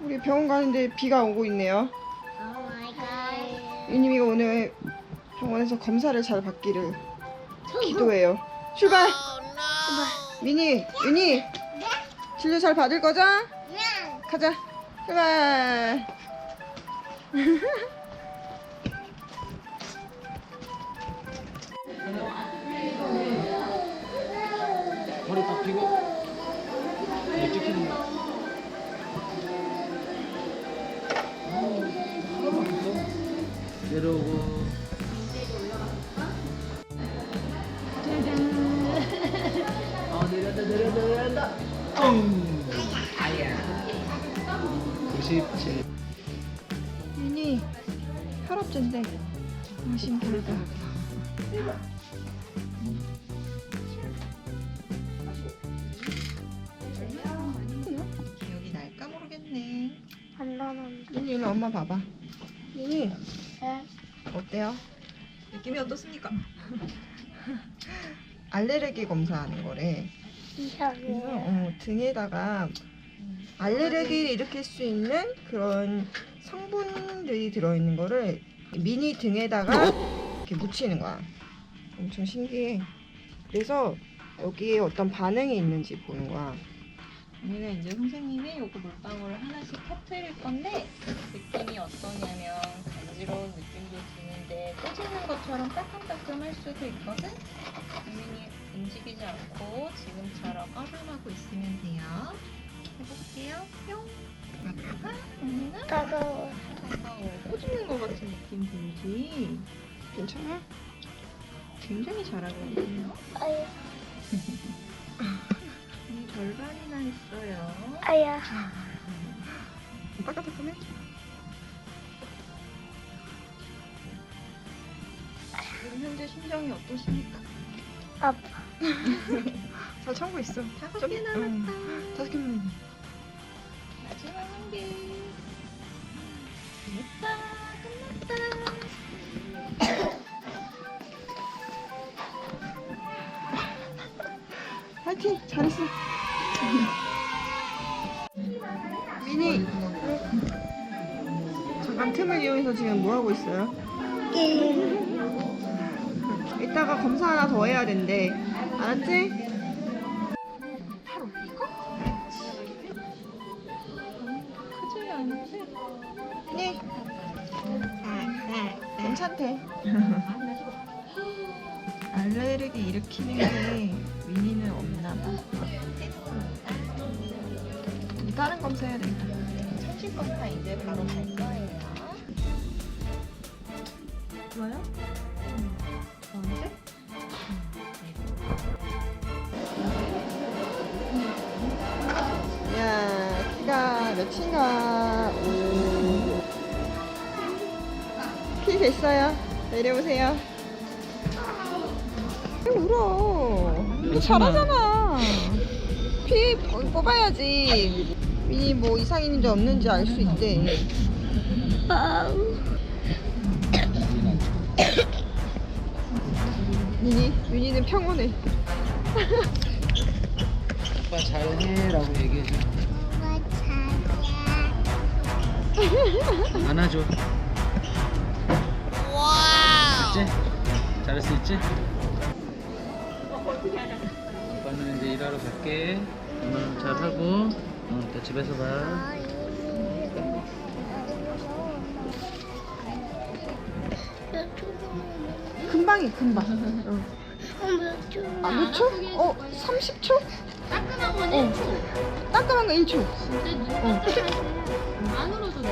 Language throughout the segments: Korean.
우리 병원 가는데 비가 오고 있네요. 유님이가 오늘 병원에서 검사를 잘 받기를 기도해요. 출발! 미니, 윤희, 진료 잘 받을 거죠? 가자. 출발. 머리 딱 펴고 내려오고 어 내려간다 내려간다 내려간다 음. 아야 97 윤희, 혈압제인데. 아, 심부르다. 윤희, 일로 엄마 봐봐. 윤희, 네. 어때요? 느낌이 어떻습니까? 알레르기 검사하는 거래. 그래서 이상해요. 어, 등에다가 알레르기를 일으킬 수 있는 그런 성분들이 들어있는 거를 미니 등에다가 이렇게 묻히는 거야. 엄청 신기해. 그래서 여기에 어떤 반응이 있는지 보는 거야. 우리는 이제 선생님이 요거 물방울을 하나씩 터트릴 건데 느낌이 어떠냐면 간지러운 느낌도 드는데 꽂히는 것처럼 따끔따끔 할 수도 있거든. 유민이 움직이지 않고 지금처럼 얼음하고 있으면 돼요. 해볼게요. 뿅. 아빠, 언니는 따가워. 차가워. 꽂히는 것 같은 느낌 들지? 괜찮아? 굉장히 잘하고 있네요. 아야. 이 절반이나 했어요. 아야. 따끈따끈해? 지금 현재 심정이 어떠십니까? 아파. 잘 참고 있어. 다섯 개 남았다. 응. 다섯 개만. 마지막 한 개. 됐다. 파이팅! 잘했어. 미니! 잠깐 틈을 이용해서 지금 뭐 하고 있어요? 게임. 이따가 검사 하나 더 해야 된대. 알았지? 크지 않은데? 네. 괜찮대. 알레르기 일으키는 게 미니는 없나 봐. 다른 검사 해야 되겠다. 천식 검사 이제 바로 갈 거예요. 좋아요? 언제? 야, 키가 몇인가? 오. 키 됐어요. 내려오세요. 왜 울어? 너 잘하잖아. 피 뽑- 뽑아야지. 미니 뭐 이상 있는지 없는지 알 수 있대. 미니, 미니는 평온해. 아빠 잘해라고 얘기해줘 엄마 잘해. 안아줘 알지? 잘할 수 있지? 아빠는 이제 일하러 갈게 엄마는 잘하고 어, 이따 집에서 봐 금방이 금방. 어. 몇 초? 아, 몇 초? 어, 30초? 따끔한 건 어. 1초. 따끔한 거 1초. 근데 어. 안 울어도 돼.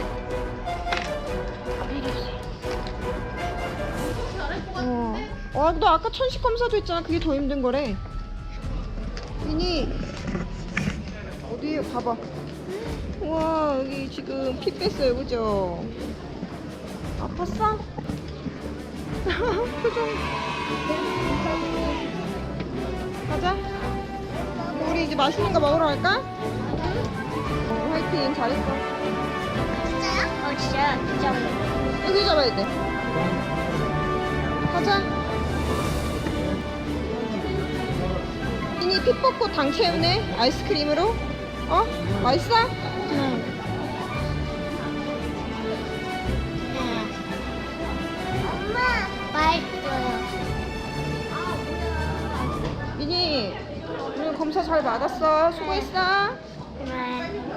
잘할 것 어. 같은데? 와, 너 아까 천식 검사도 했잖아. 그게 더 힘든 거래. 미니, 어디에 봐봐. 우와, 여기 지금 피 뺐어요. 그죠? 아팠어? 표정. 가자. 우리 이제 맛있는 거 먹으러 갈까? 어, 화이팅. 잘했어. 진짜요? 어 진짜 진짜. 여기 잡아야 돼. 가자. 피 뻗고 당 채우네 아이스크림으로 어? 맛있어? 응. 엄마 맛있어. 미니 오늘 검사 잘 받았어 수고했어 그만